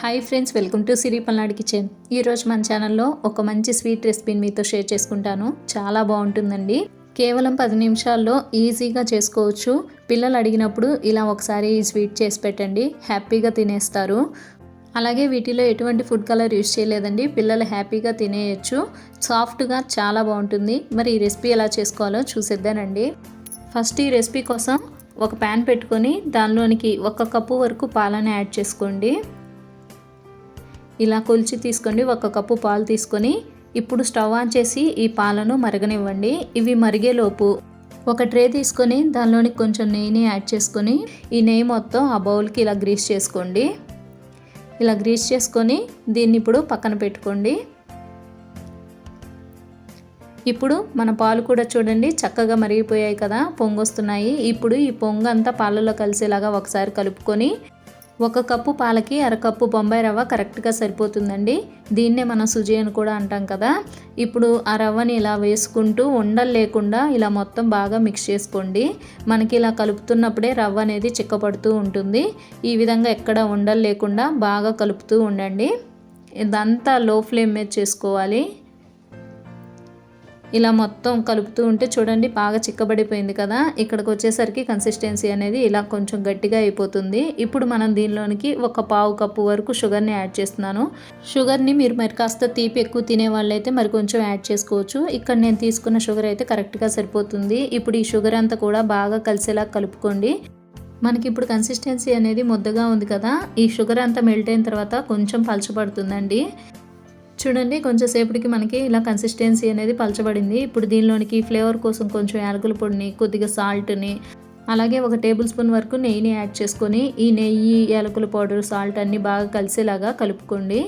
Hi friends welcome to Siri Palnadu kitchen ఈరోజు మన ఛానల్లో ఒక మంచి స్వీట్ రెసిపీని మీతో షేర్ చేసుకుంటాను. చాలా బాగుంటుందండి. కేవలం పది నిమిషాల్లో ఈజీగా చేసుకోవచ్చు. పిల్లలు అడిగినప్పుడు ఇలా ఒకసారి ఈ స్వీట్ చేసి పెట్టండి. హ్యాపీగా తినేస్తారు. అలాగే వీటిలో ఎటువంటి ఫుడ్ కలర్ యూస్ చేయలేదండి. పిల్లలు హ్యాపీగా తినేయచ్చు. సాఫ్ట్గా చాలా బాగుంటుంది. మరి ఈ రెసిపీ ఎలా చేసుకోవాలో చూసేద్దానండి. ఫస్ట్ ఈ రెసిపీ కోసం ఒక ప్యాన్ పెట్టుకొని దానిలోనికి ఒక కప్పు వరకు పాలను యాడ్ చేసుకోండి. ఇలా కొలిచి తీసుకోండి. ఒక కప్పు పాలు తీసుకొని ఇప్పుడు స్టవ్ ఆన్ చేసి ఈ పాలను మరగనివ్వండి. ఇవి మరిగేలోపు ఒక ట్రే తీసుకొని దానిలోని కొంచెం నెయ్యిని యాడ్ చేసుకొని ఈ నెయ్యి మొత్తం ఆ బౌల్కి ఇలా గ్రీస్ చేసుకోండి. ఇలా గ్రీస్ చేసుకొని దీన్ని ఇప్పుడు పక్కన పెట్టుకోండి. ఇప్పుడు మన పాలు కూడా చూడండి చక్కగా మరిగిపోయాయి కదా పొంగొస్తున్నాయి. ఇప్పుడు ఈ పొంగంతా పాలలో కలిసేలాగా ఒకసారి కలుపుకొని ఒక కప్పు పాలకి అరకప్పు బొంబాయి రవ్వ కరెక్ట్గా సరిపోతుందండి. దీన్నే మనం సుజీ అని కూడా అంటాం కదా. ఇప్పుడు ఆ రవ్వని ఇలా వేసుకుంటూ ఉండలు లేకుండా ఇలా మొత్తం బాగా మిక్స్ చేసుకోండి. మనకి ఇలా కలుపుతున్నప్పుడే రవ్వ అనేది చిక్కపడుతూ ఉంటుంది. ఈ విధంగా ఎక్కడ ఉండలు లేకుండా బాగా కలుపుతూ ఉండండి. ఇదంతా లో ఫ్లేమ్ మీద చేసుకోవాలి. ఇలా మొత్తం కలుపుతూ ఉంటే చూడండి బాగా చిక్కబడిపోయింది కదా. ఇక్కడికి వచ్చేసరికి కన్సిస్టెన్సీ అనేది ఇలా కొంచెం గట్టిగా అయిపోతుంది. ఇప్పుడు మనం దీనిలోనికి ఒక పావు కప్పు వరకు షుగర్ని యాడ్ చేస్తున్నాను. షుగర్ని మీరు మరి కాస్త తీపి ఎక్కువ తినే వాళ్ళైతే మరి కొంచెం యాడ్ చేసుకోవచ్చు. ఇక్కడ నేను తీసుకున్న షుగర్ అయితే కరెక్ట్గా సరిపోతుంది. ఇప్పుడు ఈ షుగర్ అంతా కూడా బాగా కలిసేలా కలుపుకోండి. మనకి ఇప్పుడు కన్సిస్టెన్సీ అనేది ముద్దగా ఉంది కదా. ఈ షుగర్ అంతా మెల్ట్ అయిన తర్వాత కొంచెం పలచబడుతుందండి. చూడండి కొంచెం సేపటికి మనకి ఇలా కన్సిస్టెన్సీ అనేది పలచబడింది. ఇప్పుడు దీనిలోనికి ఫ్లేవర్ కోసం కొంచెం యాలకుల పొడిని కొద్దిగా సాల్ట్ని అలాగే ఒక టేబుల్ స్పూన్ వరకు నెయ్యిని యాడ్ చేసుకొని ఈ నెయ్యి యాలకుల పౌడర్ సాల్ట్ అన్నీ బాగా కలిసేలాగా కలుపుకోండి.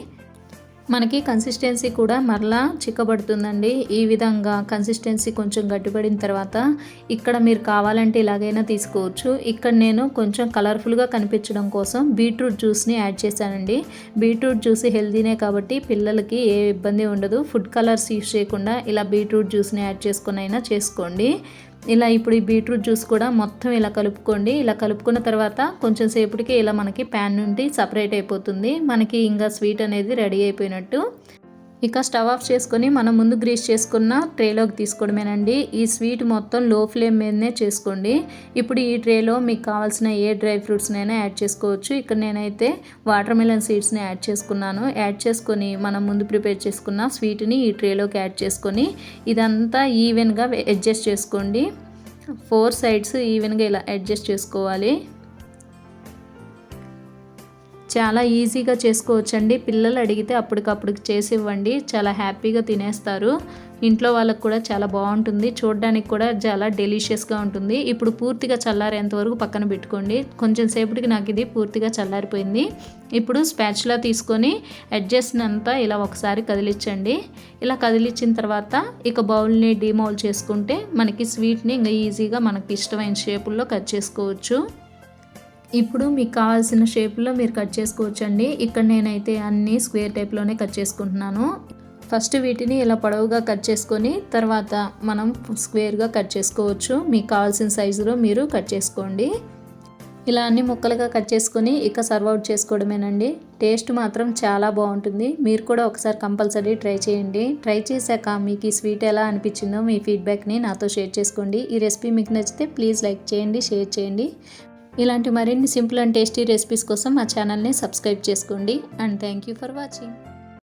మనకి కన్సిస్టెన్సీ కూడా మరలా చిక్కబడుతుందండి. ఈ విధంగా కన్సిస్టెన్సీ కొంచెం గట్టిపడిన తర్వాత ఇక్కడ మీరు కావాలంటే ఇలాగైనా తీసుకోవచ్చు. ఇక్కడ నేను కొంచెం కలర్ఫుల్గా కనిపించడం కోసం బీట్రూట్ జ్యూస్ని యాడ్ చేశానండి. బీట్రూట్ జ్యూస్ హెల్దీనే కాబట్టి పిల్లలకి ఏ ఇబ్బంది ఉండదు. ఫుడ్ కలర్స్ యూస్ చేయకుండా ఇలా బీట్రూట్ జ్యూస్ని యాడ్ చేసుకుని అయినా చేసుకోండి. ఇలా ఇప్పుడు ఈ బీట్రూట్ జ్యూస్ కూడా మొత్తం ఇలా కలుపుకోండి. ఇలా కలుపుకున్న తర్వాత కొంచెం సేపటికి ఇలా మనకి ప్యాన్ నుండి సపరేట్ అయిపోతుంది. మనకి ఇంకా స్వీట్ అనేది రెడీ అయిపోయినట్టు. ఇక స్టవ్ ఆఫ్ చేసుకొని మనం ముందు గ్రీస్ చేసుకున్న ట్రేలోకి తీసుకోవడమేనండి. ఈ స్వీట్ మొత్తం లో ఫ్లేమ్ మీదనే చేసుకోండి. ఇప్పుడు ఈ ట్రేలో మీకు కావాల్సిన ఏ డ్రై ఫ్రూట్స్నైనా యాడ్ చేసుకోవచ్చు. ఇక్కడ నేనైతే వాటర్ మిలన్ సీడ్స్ని యాడ్ చేసుకున్నాను. యాడ్ చేసుకొని మనం ముందు ప్రిపేర్ చేసుకున్న స్వీట్ని ఈ ట్రేలోకి యాడ్ చేసుకొని ఇదంతా ఈవెన్గా అడ్జస్ట్ చేసుకోండి. ఫోర్ సైడ్స్ ఈవెన్గా ఇలా అడ్జస్ట్ చేసుకోవాలి. చాలా ఈజీగా చేసుకోవచ్చండి. పిల్లలు అడిగితే అప్పటికప్పుడు చేసి ఇవ్వండి చాలా హ్యాపీగా తినేస్తారు. ఇంట్లో వాళ్ళకు కూడా చాలా బాగుంటుంది. చూడడానికి కూడా చాలా డెలిషియస్గా ఉంటుంది. ఇప్పుడు పూర్తిగా చల్లారేంత వరకు పక్కన పెట్టుకోండి. కొంచెం సేపటికి నాకు ఇది పూర్తిగా చల్లారిపోయింది. ఇప్పుడు స్పాచ్లా తీసుకొని అడ్జస్ట్ అంతా ఇలా ఒకసారి కదిలించండి ఇలా కదిలించిన తర్వాత ఇక బౌల్ని డిమౌల్ చేసుకుంటే మనకి స్వీట్ని ఇంకా ఈజీగా మనకి ఇష్టమైన షేపుల్లో కట్ చేసుకోవచ్చు. ఇప్పుడు మీకు కావాల్సిన షేప్లో మీరు కట్ చేసుకోవచ్చండి. ఇక్కడ నేనైతే అన్నీ స్క్వేర్ టైప్లోనే కట్ చేసుకుంటున్నాను. ఫస్ట్ వీటిని ఇలా పొడవుగా కట్ చేసుకొని తర్వాత మనం స్క్వేర్గా కట్ చేసుకోవచ్చు. మీకు కావాల్సిన సైజులో మీరు కట్ చేసుకోండి. ఇలా అన్ని ముక్కలుగా కట్ చేసుకొని ఇక సర్వ్ అవుట్ చేసుకోవడమేనండి. టేస్ట్ మాత్రం చాలా బాగుంటుంది. మీరు కూడా ఒకసారి కంపల్సరీ ట్రై చేయండి. ట్రై చేశాక మీకు ఈ స్వీట్ ఎలా అనిపించిందో మీ ఫీడ్బ్యాక్ని నాతో షేర్ చేసుకోండి. ఈ రెసిపీ మీకు నచ్చితే ప్లీజ్ లైక్ చేయండి షేర్ చేయండి. ఇలాంటి మరిన్ని సింపుల్ అండ్ టేస్టీ రెసిపీస్ కోసం మా ఛానల్ని సబ్స్క్రైబ్ చేసుకోండి and thank you for watching.